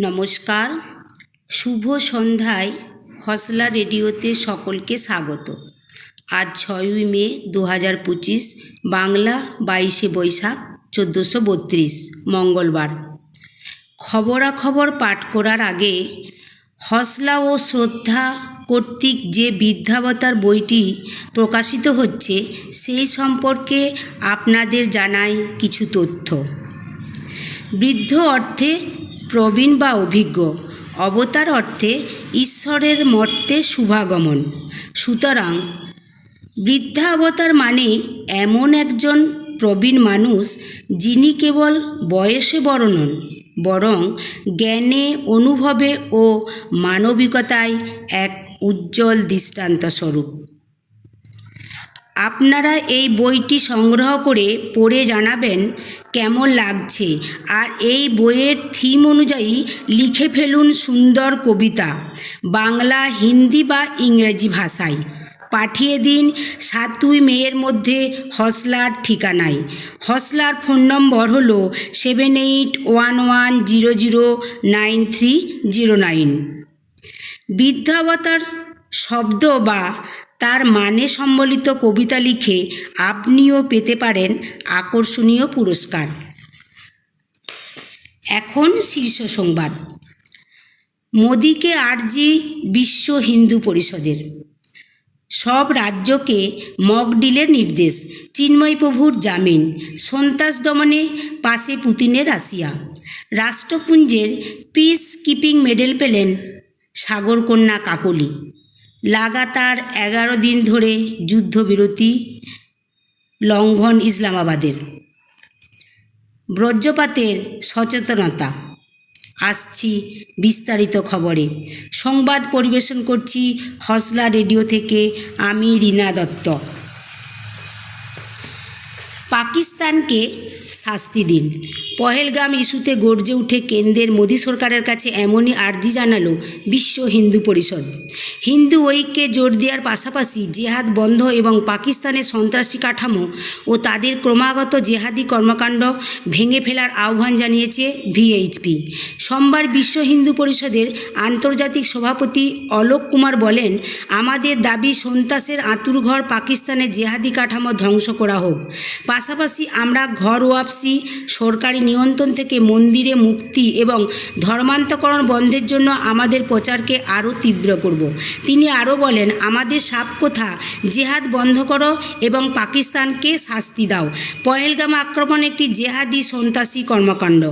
নমস্কার। শুভ সন্ধ্যায় হসলা রেডিওতে সকলকে স্বাগত। আজ ছয়ই মে দু হাজার পঁচিশ, বাংলা বাইশে বৈশাখ চোদ্দোশো বত্রিশ, মঙ্গলবার। খবরাখবর পাঠ করার আগে হসলা ও শ্রদ্ধা কর্তৃক যে বিদ্যাবতার বইটি প্রকাশিত হচ্ছে সেই সম্পর্কে আপনাদের জানাই কিছু তথ্য। বৃদ্ধ অর্থে প্রবীণ বা অভিজ্ঞ। অবতার অর্থে ঈশ্বরের মর্তে শুভাগমন। সুতরাং বৃদ্ধাবতার মানে এমন একজন প্রবীণ মানুষ যিনি কেবল বয়সে বড় নন, বরং জ্ঞানে, অনুভবে ও মানবিকতায় এক উজ্জ্বল দৃষ্টান্ত স্বরূপ আপনারা এই বইটি সংগ্রহ করে পড়ে জানাবেন কেমন লাগছে। আর এই বইয়ের থিম অনুযায়ী লিখে ফেলুন সুন্দর কবিতা। বাংলা, হিন্দি বা ইংরেজি ভাষায়। পাঠিয়ে দিন সাতই মেয়ের মধ্যে হসলার ঠিকানায়। হসলার ফোন নম্বর হল seven eight one one zero zero nine three zero nine. বৃদ্ধাবতার শব্দ বা তার মানে সম্বলিত কবিতা লিখে আপনিও পেতে পারেন আকর্ষণীয় পুরস্কার। এখন শীর্ষ সংবাদ। মোদিকে আরজি বিশ্ব হিন্দু পরিষদের। সব রাজ্যকে মক ডিলের নির্দেশ, চিন্ময় প্রভুর জামিন, সন্ত্রাস দমনে পাশে পুতিনের রাশিয়া। রাষ্ট্রপুঞ্জের পিস কিপিং মেডেল পেলেন সাগরকন্যা কাকলি। লাগাতার এগারো দিন ধরে যুদ্ধবিরতি লঙ্ঘন ইসলামাবাদের। ব্রজ্রপাতের সচেতনতা। আসছি বিস্তারিত খবরে। সংবাদ পরিবেশন করছি হসলা রেডিও থেকে আমি রীনা দত্ত। পাকিস্তানকে শাস্তি দিন। পহেলগাম ইস্যুতে গর্জে উঠে কেন্দ্রের মোদী সরকারের কাছে এমনই আর্জি জানালো বিশ্ব হিন্দু পরিষদ। হিন্দু ঐক্যে জোর দেওয়ার পাশাপাশি জেহাদ বন্ধ এবং পাকিস্তানের সন্ত্রাসী কাঠামো ও তাদের ক্রমাগত জেহাদি কর্মকাণ্ড ভেঙে ফেলার আহ্বান জানিয়েছে ভিএইচপি। সোমবার বিশ্ব হিন্দু পরিষদের আন্তর্জাতিক সভাপতি অলোক কুমার বলেন, আমাদের দাবি সন্ত্রাসের আঁতুরঘর পাকিস্তানের জেহাদি কাঠামো ধ্বংস করা হোক। পাশাপাশি আমরা ঘর ওয়াপসি, সরকারি নিয়ন্ত্রণ থেকে মন্দিরে মুক্তি এবং ধর্মান্তকরণ বন্ধের জন্য আমাদের প্রচারকে আরও তীব্র করব। তিনি আরও বলেন, আমাদের সাপ কথা? জেহাদ বন্ধ করো এবং পাকিস্তানকে শাস্তি দাও। পহেলগাম আক্রমণ একটি জেহাদি সন্ত্রাসী কর্মকাণ্ড।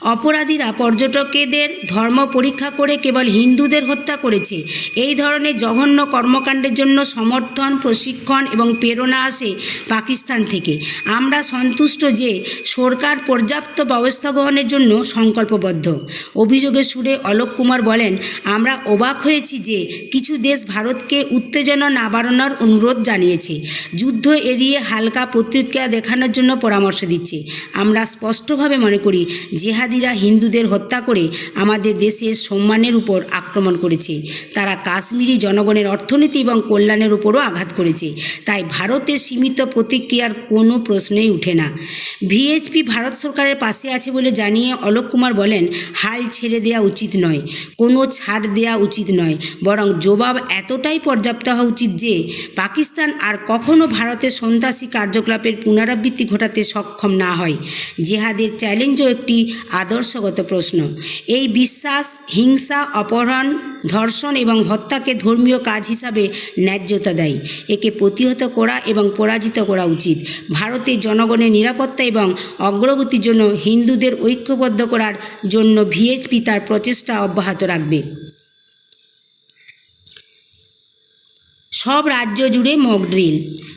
অপরাধীরা পর্যটকদের ধর্ম পরীক্ষা করে কেবল হিন্দুদের হত্যা করেছে। এই ধরনের জঘন্য কর্মকাণ্ডের জন্য সমর্থন, প্রশিক্ষণ এবং প্রেরণা আসে পাকিস্তান থেকে। আমরা সন্তুষ্ট যে সরকার পর্যাপ্ত ব্যবস্থা গ্রহণের জন্য সংকল্পবদ্ধ। অভিযোগের সুরে অলোক কুমার বলেন, আমরা অবাক হয়েছি যে কিছু দেশ ভারতকে উত্তেজনা না বাড়ানোর অনুরোধ জানিয়েছে। যুদ্ধ এড়িয়ে হালকা প্রতিক্রিয়া দেখানোর জন্য পরামর্শ দিচ্ছে। আমরা স্পষ্টভাবে মনে করি, জেহাদিরা হিন্দুদের হত্যা করে আমাদের দেশের সম্মানের উপর আক্রমণ করেছে। তারা কাশ্মীরি জনগণের অর্থনীতি এবং কল্যাণের উপরও আঘাত করেছে। তাই ভারতের সীমিত প্রতিক্রিয়ার কোনো প্রশ্নই উঠে না। ভিএইচপি ভারত সরকারের পাশে আছে বলে জানিয়ে অলোক কুমার বলেন, হাল ছেড়ে দেওয়া উচিত নয়, কোনো ছাড় দেওয়া উচিত নয়। বরং জবাব এতটাই পর্যাপ্ত হওয়া উচিত যে, পাকিস্তান আর কখনো ভারতের সন্ত্রাসী কার্যকলাপের পুনরাবৃত্তি ঘটাতে সক্ষম না হয়। জেহাদের চ্যালেঞ্জও একটি আদর্শগত প্রশ্ন। এই বিশ্বাস, হিংসা, অপহরণ, ধর্ষণ এবং হত্যাকে ধর্মীয় কাজ হিসাবে ন্যায্যতা দেয়। একে প্রতিহত করা এবং পরাজিত করা উচিত। ভারতের জনগণের নিরাপত্তা এবং অগ্রগতির জন্য হিন্দুদের ঐক্যবদ্ধ করার জন্য ভিএইচপি তার প্রচেষ্টা অব্যাহত রাখবে। সব রাজ্য জুড়ে মক ড্রিল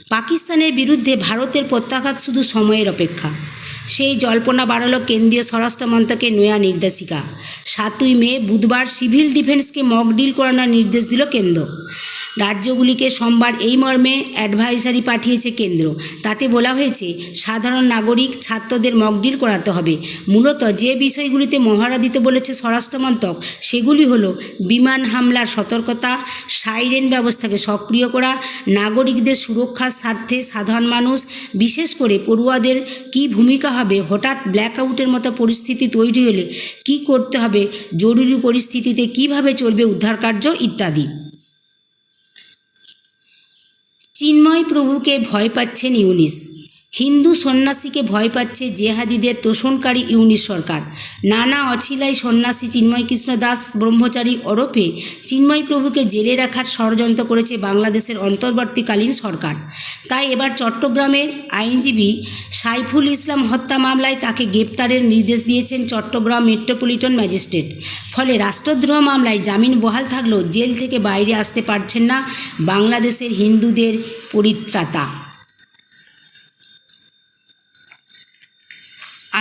পাকিস্তানের বিরুদ্ধে ভারতের প্রত্যাঘাত শুধু সময়ের অপেক্ষা। সেই জল্পনা বাড়ালো কেন্দ্রীয় স্বরাষ্ট্র মন্ত্রকের নয়া নির্দেশিকা। সাতই মে বুধবার সিভিল ডিফেন্সকে মক ডিল করানোর নির্দেশ দিল কেন্দ্র। রাজ্যগুলিকে সোমবার এই মর্মে অ্যাডভাইসারি পাঠিয়েছে কেন্দ্র। তাতে বলা হয়েছে, সাধারণ নাগরিক ছাত্রদের মকডিল করাতে হবে। মূলত যে বিষয়গুলিতে মহড়া দিতে বলেছে স্বরাষ্ট্রমন্ত্রক, সেগুলি হলো বিমান হামলার সতর্কতা, সাইরেন ব্যবস্থাকে সক্রিয় করা, নাগরিকদের সুরক্ষার স্বার্থে সাধারণ মানুষ, বিশেষ করে পড়ুয়াদের কী ভূমিকা হবে, হঠাৎ ব্ল্যাকআউটের মতো পরিস্থিতি তৈরি হলে কি করতে হবে, জরুরি পরিস্থিতিতে কীভাবে চলবে উদ্ধার কার্য ইত্যাদি। চিন্ময় প্রভুকে ভয় পাচ্ছেন ইউনিস। হিন্দু সন্ন্যাসীকে ভয় পাচ্ছে জেহাদিদের তোষণকারী ইউনিস সরকার। নানা অছিলাই সন্ন্যাসী চিন্ময় কৃষ্ণ দাস ব্রহ্মচারী ওরফে চিন্ময় প্রভুকে জেলে রাখার ষড়যন্ত্র করেছে বাংলাদেশের অন্তর্বর্তীকালীন সরকার। তাই এবার চট্টগ্রামের আইনজীবী সাইফুল ইসলাম হত্যা মামলায় তাকে গ্রেপ্তারের নির্দেশ দিয়েছেন চট্টগ্রাম মেট্রোপলিটন ম্যাজিস্ট্রেট। ফলে রাষ্ট্রদ্রোহ মামলায় জামিন বহাল থাকলেও জেল থেকে বাইরে আসতে পারছেন না বাংলাদেশের হিন্দুদের পরিত্রাতা।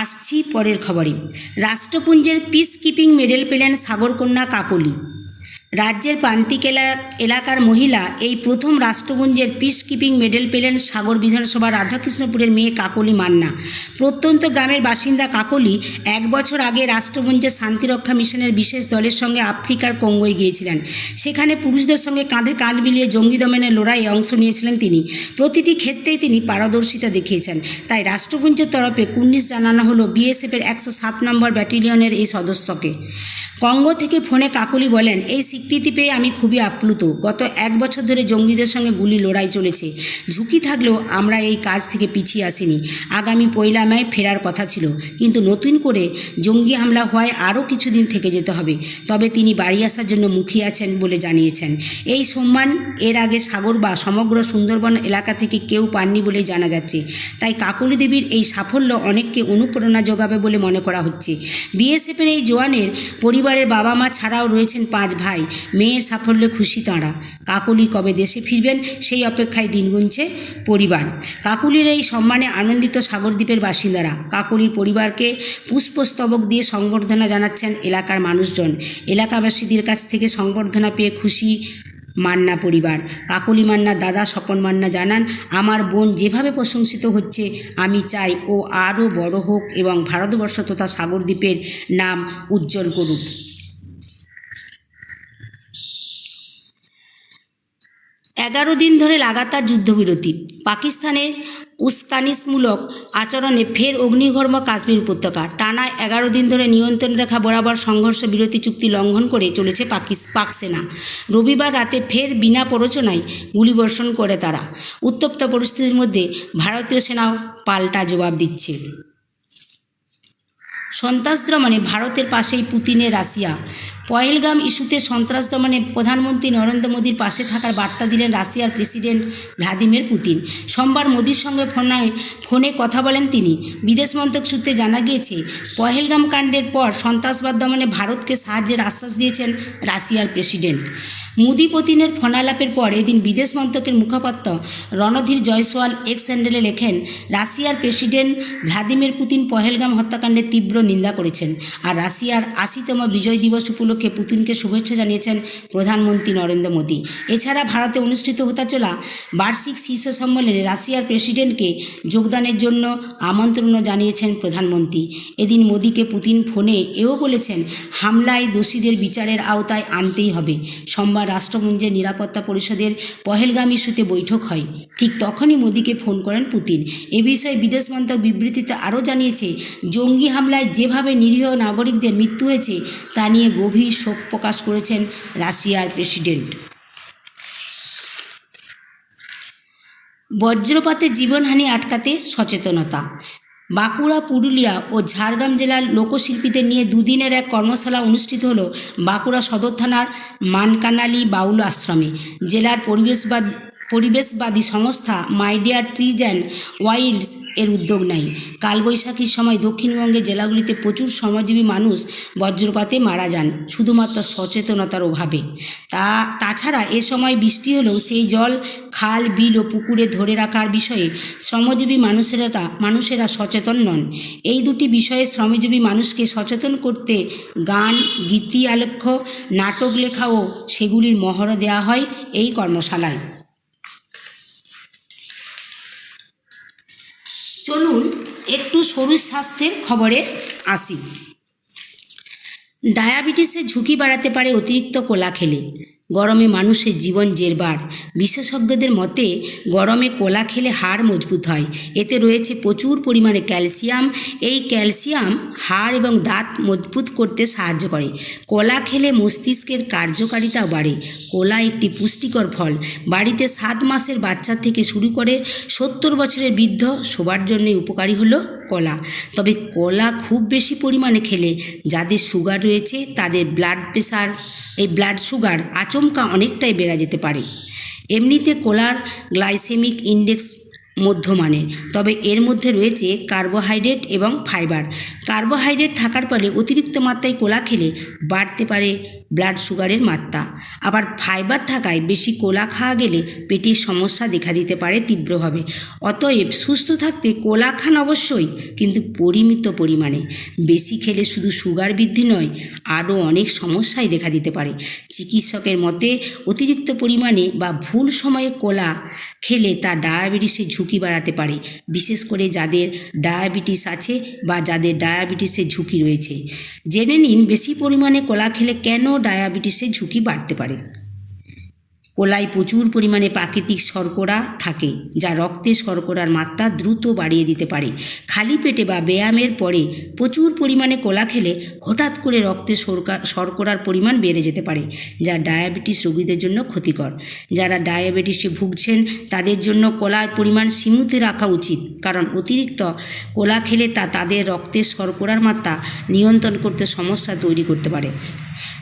আসছি পরের খবরে। রাষ্ট্রপুঞ্জের পিস কিপিং মেডেল পেলেন সাগরকন্যা কাকলি। রাজ্যের প্রান্তিক এলাকার মহিলা এই প্রথম রাষ্ট্রপুঞ্জের পিস কিপিং মেডেল পেলেন সাগর বিধানসভা রাধাকৃষ্ণপুরের মেয়ে কাকলি মান্না। প্রত্যন্ত গ্রামের বাসিন্দা কাকলি এক বছর আগে রাষ্ট্রপুঞ্জের শান্তিরক্ষা মিশনের বিশেষ দলের সঙ্গে আফ্রিকার কঙ্গোয় গিয়েছিলেন। সেখানে পুরুষদের সঙ্গে কাঁধে কাঁধ মিলিয়ে জঙ্গি দমনের লড়াইয়ে অংশ নিয়েছিলেন তিনি। প্রতিটি ক্ষেত্রেই তিনি পারদর্শিতা দেখিয়েছেন। তাই রাষ্ট্রপুঞ্জের তরফে কুর্নিশ জানানো হলো বিএসএফের একশো সাত নম্বর ব্যাটালিয়নের এই সদস্যকে। কঙ্গো থেকে ফোনে কাকলি বলেন, এই স্বীকৃতি পেয়ে আমি খুবই আপ্লুত। গত এক বছর ধরে জঙ্গিদের সঙ্গে গুলি লড়াই চলেছে। ঝুঁকি থাকলেও আমরা এই কাজ থেকে পিছিয়ে আসিনি। আগামী পয়লা মে ফেরার কথা ছিল। কিন্তু নতুন করে জঙ্গি হামলা হওয়ায় আরও কিছুদিন থেকে যেতে হবে। তবে তিনি বাড়ি আসার জন্য মুখিয়ে আছেন বলে জানিয়েছেন। এই সম্মান এর আগে সাগর বা সমগ্র সুন্দরবন এলাকা থেকে কেউ পাননি বলেই জানা যাচ্ছে। তাই কাকলি দেবীর এই সাফল্য অনেককে অনুপ্রেরণা যোগাবে বলে মনে করা হচ্ছে। বিএসএফের এই জওয়ানের পরিবারের বাবা মা ছাড়াও রয়েছেন পাঁচ ভাই। মেয়ের সাফল্যে খুশি তাঁরা। কাকুলি কবে দেশে ফিরবেন সেই অপেক্ষায় দিন গুনছে পরিবার। কাকুলির এই সম্মানে আনন্দিত সাগরদ্বীপের বাসিন্দারা। কাকুলির পরিবারকে পুষ্পস্তবক দিয়ে সংবর্ধনা জানাচ্ছেন এলাকার মানুষজন। এলাকাবাসীদের কাছ থেকে সংবর্ধনা পেয়ে খুশি মান্না পরিবার। কাকলি মান্নার দাদা স্বপন মান্না জানান, আমার বোন যেভাবে প্রশংসিত হচ্ছে, আমি চাই ও আরও বড় হোক এবং ভারতবর্ষ তথা সাগরদ্বীপের নাম উজ্জ্বল করুক। এগারো দিন ধরে লাগাতার যুদ্ধবিরতি। পাকিস্তানের উস্কানিসমূলক আচরণে ফের অগ্নিঘর্ম কাশ্মীর উপত্যকা টানা এগারো দিন ধরে নিয়ন্ত্রণ রেখা বরাবর সংঘর্ষ বিরতি চুক্তি লঙ্ঘন করে চলেছে পাকিস পাক সেনা। রবিবার রাতে ফের বিনা প্ররোচনায় গুলিবর্ষণ করে তারা। উত্তপ্ত পরিস্থিতির মধ্যে ভারতীয় সেনাও পাল্টা জবাব দিচ্ছে। সন্ত্রাস দমনে ভারতের পাশেই পুতিনের রাশিয়া। পহেলগাম ইস্যুতে সন্ত্রাস দমনে প্রধানমন্ত্রী নরেন্দ্র মোদীর পাশে থাকার বার্তা দিলেন রাশিয়ার প্রেসিডেন্ট ভ্লাদিমির পুতিন। সোমবার মোদীর সঙ্গে ফোনায়, ফোনে কথা বলেন তিনি। বিদেশ মন্ত্রক সূত্রে জানা গিয়েছে, পহেলগাম কাণ্ডের পর সন্ত্রাসবাদ দমনে ভারতকে সাহায্যের আশ্বাস দিয়েছেন রাশিয়ার প্রেসিডেন্ট। মোদি পুতিনের ফোনালাপের পর এদিন বিদেশ মন্ত্রকের মুখপাত্র রণধীর জয়সওয়াল এক্স হ্যান্ডেলে লেখেন, রাশিয়ার প্রেসিডেন্ট ভ্লাদিমির পুতিন পহেলগাম হত্যাকাণ্ডের তীব্র নিন্দা করেছেন আর রাশিয়ার আশিতম বিজয় দিবস উপলক্ষে পুতিনকে শুভেচ্ছা জানিয়েছেন প্রধানমন্ত্রী নরেন্দ্র মোদী। এছাড়া ভারতে অনুষ্ঠিত হতে চলা বার্ষিক শীর্ষ সম্মেলনে রাশিয়ার প্রেসিডেন্টকে যোগদানের জন্য আমন্ত্রণও জানিয়েছেন প্রধানমন্ত্রী। এদিন মোদীকে পুতিন ফোনে এও বলেছেন, হামলায় দোষীদের বিচারের আওতায় আনতেই হবে। সোমবার রাষ্ট্রপুঞ্জের নিরাপত্তা পরিষদের পহেলগাম ইস্যুতে বৈঠক হয়। ঠিক তখনই মোদীকে ফোন করেন পুতিন। এ বিষয়ে বিদেশ মন্ত্রক বিবৃতিতে আরও জানিয়েছে, জঙ্গি হামলায় যেভাবে নিরীহ নাগরিকদের মৃত্যু হয়েছে, তা নিয়ে গভীর শোক প্রকাশ করেছেন রাশিয়ার প্রেসিডেন্ট। বজ্রপাতে জীবনহানি আটকাতে সচেতনতা। বাঁকুড়া, পুরুলিয়া ও ঝাড়গ্রাম জেলার লোকশিল্পীদের নিয়ে দুদিনের এক কর্মশালা অনুষ্ঠিত হলো বাঁকুড়া সদর থানার মানকানালি বাউল আশ্রমে। জেলার পরিবেশবাদ পরিবেশবাদী সংস্থা মাইডিয়া ট্রিজ অ্যান্ড ওয়াইল্ডস এর উদ্যোগ নেয়। কালবৈশাখীর সময় দক্ষিণবঙ্গের জেলাগুলিতে প্রচুর শ্রমজীবী মানুষ বজ্রপাতে মারা যান, শুধুমাত্র সচেতনতার অভাবে। তা, তাছাড়া এ সময় বৃষ্টি হলেও সেই জল, খাল, বিল ও পুকুরে ধরে রাখার বিষয়ে শ্রমজীবী মানুষেরা মানুষেরা সচেতন নন। এই দুটি বিষয়ে শ্রমজীবী মানুষকে সচেতন করতে গান, গীতি, আলেখ্য, নাটক লেখাও সেগুলির মহড়া দেওয়া হয় এই কর্মশালায়। চলুন একটু শরীর স্বাস্থ্যের খবরে আসি। ডায়াবেটিসের ঝুঁকি বাড়াতে পারে অতিরিক্ত কোলা খেলে গরমে মানুষের জীবন জেরবার। বিশেষজ্ঞদের মতে, গরমে কোলা খেলে হাড় মজবুত হয়। এতে রয়েছে প্রচুর পরিমাণে ক্যালসিয়াম। এই ক্যালসিয়াম হাড় এবং দাঁত মজবুত করতে সাহায্য করে। কোলা খেলে মস্তিষ্কের কার্যকারিতাও বাড়ে। কোলা একটি পুষ্টিকর ফল। বাড়িতে সাত মাসের বাচ্চা থেকে শুরু করে সত্তর বছরের বৃদ্ধ সবার জন্যই উপকারী হলো কলা। তবে কলা খুব বেশি পরিমাণে খেলে যাদের সুগার রয়েছে তাদের ব্লাড প্রেশার এই ব্লাড সুগার আচমকা অনেকটাই বেড়ে যেতে পারে। এমনিতে কলার গ্লাইসেমিক ইন্ডেক্স মধ্যমানের। তবে এর মধ্যে রয়েছে কার্বোহাইড্রেট এবং ফাইবার। কার্বোহাইড্রেট থাকার ফলে অতিরিক্ত মাত্রায় কোলা খেলে বাড়তে পারে ব্লাড সুগারের মাত্রা। আবার ফাইবার থাকায় বেশি কোলা খাওয়া গেলে পেটের সমস্যা দেখা দিতে পারে তীব্রভাবে। অতএব সুস্থ থাকতে কোলা খান অবশ্যই, কিন্তু পরিমিত পরিমাণে। বেশি খেলে শুধু সুগার বৃদ্ধি নয়, আরও অনেক সমস্যাই দেখা দিতে পারে। চিকিৎসকের মতে, অতিরিক্ত পরিমাণে বা ভুল সময়ে কোলা খেলে তা ডায়াবেটিসের ঝুঁকি বাড়াতে পারে। বিশেষ করে যাদের ডায়াবেটিস আছে বা যাদের ডায়াবেটিসের ঝুঁকি রয়েছে। জেনে নিন, বেশি পরিমাণে কলা খেলে কেন ডায়াবেটিসের ঝুঁকি বাড়তে পারে। কোলায় প্রচুর পরিমাণে প্রাকৃতিক শর্করা থাকে, যা রক্তে শর্করার মাত্রা দ্রুত বাড়িয়ে দিতে পারে। খালি পেটে বা ব্যায়ামের পরে প্রচুর পরিমাণে কোলা খেলে হঠাৎ করে রক্তে শর্করার পরিমাণ বেড়ে যেতে পারে, যা ডায়াবেটিস রোগীদের জন্য ক্ষতিকর। যারা ডায়াবেটিসে ভুগছেন, তাদের জন্য কোলার পরিমাণ সীমিত রাখা উচিত, কারণ অতিরিক্ত কোলা খেলে তা তাদের রক্তে শর্করার মাত্রা নিয়ন্ত্রণ করতে সমস্যা তৈরি করতে পারে।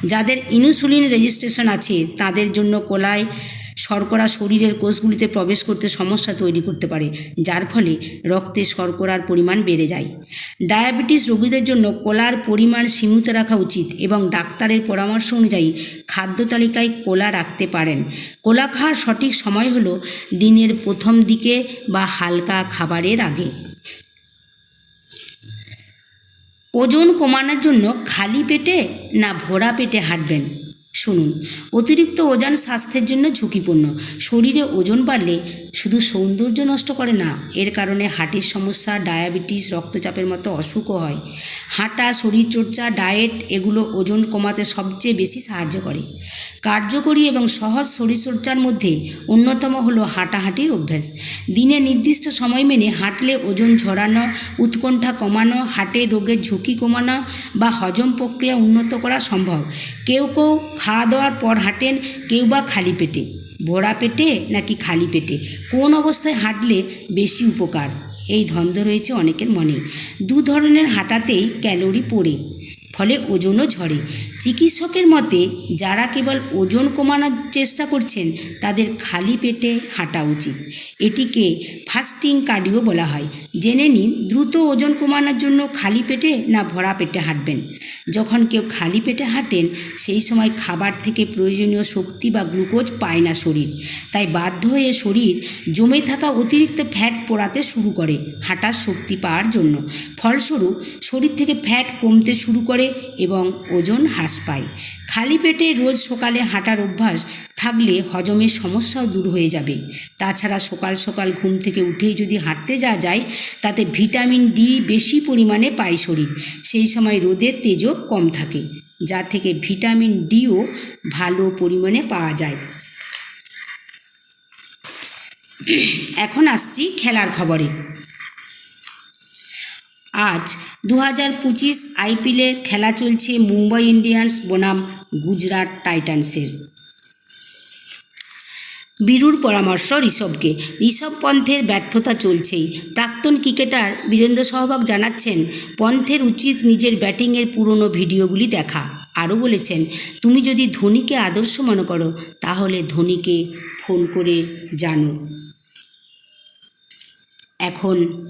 যাদের ইনসুলিন রেজিস্ট্রেশন আছে, তাদের জন্য কোলায় শর্করা শরীরের কোষগুলিতে প্রবেশ করতে সমস্যা তৈরি করতে পারে, যার ফলে রক্তে শর্করার পরিমাণ বেড়ে যায়। ডায়াবেটিস রোগীদের জন্য কোলার পরিমাণ সীমিত রাখা উচিত এবং ডাক্তারের পরামর্শ অনুযায়ী খাদ্য তালিকায় কোলা রাখতে পারেন। কোলা খাওয়ার সঠিক সময় হলো দিনের প্রথম দিকে বা হালকা খাবারের আগে। ওজন কমানোর জন্য খালি পেটে না ভরা পেটে হাঁটবেন? শুনুন, অতিরিক্ত ওজন স্বাস্থ্যের জন্য ঝুঁকিপূর্ণ। শরীরে ওজন বাড়লে শুধু সৌন্দর্য নষ্ট করে না, এর কারণে হার্টের সমস্যা, ডায়াবেটিস, রক্তচাপের মতো অসুখও হয়। হাঁটা, শরীরচর্চা, ডায়েট এগুলো ওজন কমাতে সবচেয়ে বেশি সাহায্য করে। কার্যকরী এবং সহজ শরীরচর্চার মধ্যে অন্যতম হলো হাঁটাহাঁটির অভ্যাস। দিনে নির্দিষ্ট সময় মেনে হাঁটলে ওজন ঝরানো, উৎকণ্ঠা কমানো হার্টে রোগের ঝুঁকি কমানো বা হজম প্রক্রিয়া উন্নত করা সম্ভব। কেউ কেউ খাওয়া দাওয়ার পর হাঁটেন, কেউ বা খালি পেটে। ভরা পেটে নাকি খালি পেটে? কোন অবস্থায় হাঁটলে বেশি উপকার? এই ধন্দ রয়েছে অনেকের মনে দু ধরনের হাঁটাতেই ক্যালোরি পড়ে। ফলে ওজনও ঝরে। চিকিৎসকের মতে, যারা কেবল ওজন কমানোর চেষ্টা করছেন, তাদের খালি পেটে হাঁটা উচিত। এটিকে ফাস্টিং কার্ডিও বলা হয়। জেনে নিন, দ্রুত ওজন কমানোর জন্য খালি পেটে না ভরা পেটে হাঁটবেন। যখন কেউ খালি পেটে হাঁটেন, সেই সময় খাবার থেকে প্রয়োজনীয় শক্তি বা গ্লুকোজ পায় না শরীর। তাই বাধ্য হয়ে শরীর জমে থাকা অতিরিক্ত ফ্যাট পোড়াতে শুরু করে, হাঁটার শক্তি পাওয়ার জন্য। ফলস্বরূপ, শরীর থেকে ফ্যাট কমতে শুরু করে এবং ওজন হ্রাস পায়। খালি পেটে রোজ সকালে হাঁটার অভ্যাস থাকলে হজমের সমস্যাও দূর হয়ে যাবে। তাছাড়া সকাল সকাল ঘুম থেকে উঠেই যদি হাঁটতে যাওয়া যায়, তাতে ভিটামিন ডি বেশি পরিমাণে পায় শরীর। সেই সময় রোদের তেজও কম থাকে, যা থেকে ভিটামিন ডিও ভালো পরিমাণে পাওয়া যায়। এখন আসছি খেলার খবরে। আজ দু হাজার পঁচিশ আইপিএলের খেলা চলছে মুম্বাই ইন্ডিয়ান্স বনাম গুজরাট টাইটান্সের। বীরুর পরামর্শ ঋষভকে। ঋষভ পন্থের ব্যর্থতা চলছেই। প্রাক্তন ক্রিকেটার বীরেন্দ্র সহবাগ জানাচ্ছেন, পন্থের উচিত নিজের ব্যাটিংয়ের পুরনো ভিডিওগুলি দেখা। আরও বলেছেন, তুমি যদি ধোনিকে আদর্শ মনে করো, তাহলে ধোনিকে ফোন করে জানো। এখন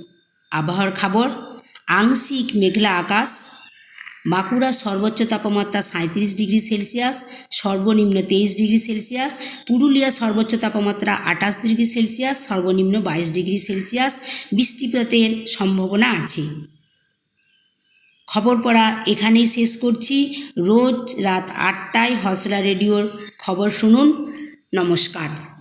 আবহাওয়ার খবর। আংশিক মেঘলা আকাশ, বাঁকুড়ার সর্বোচ্চ তাপমাত্রা সাঁত্রিশ ডিগ্রি সেলসিয়াস, সর্বনিম্ন তেইশ ডিগ্রি সেলসিয়াস পুরুলিয়া সর্বোচ্চ তাপমাত্রা আঠাশ ডিগ্রি সেলসিয়াস, সর্বনিম্ন বাইশ ডিগ্রি সেলসিয়াস, বৃষ্টিপাতের সম্ভাবনা আছে। খবর পড়া এখানেই শেষ করছি। রোজ রাত আটটায় হসলা রেডিওর খবর শুনুন। নমস্কার।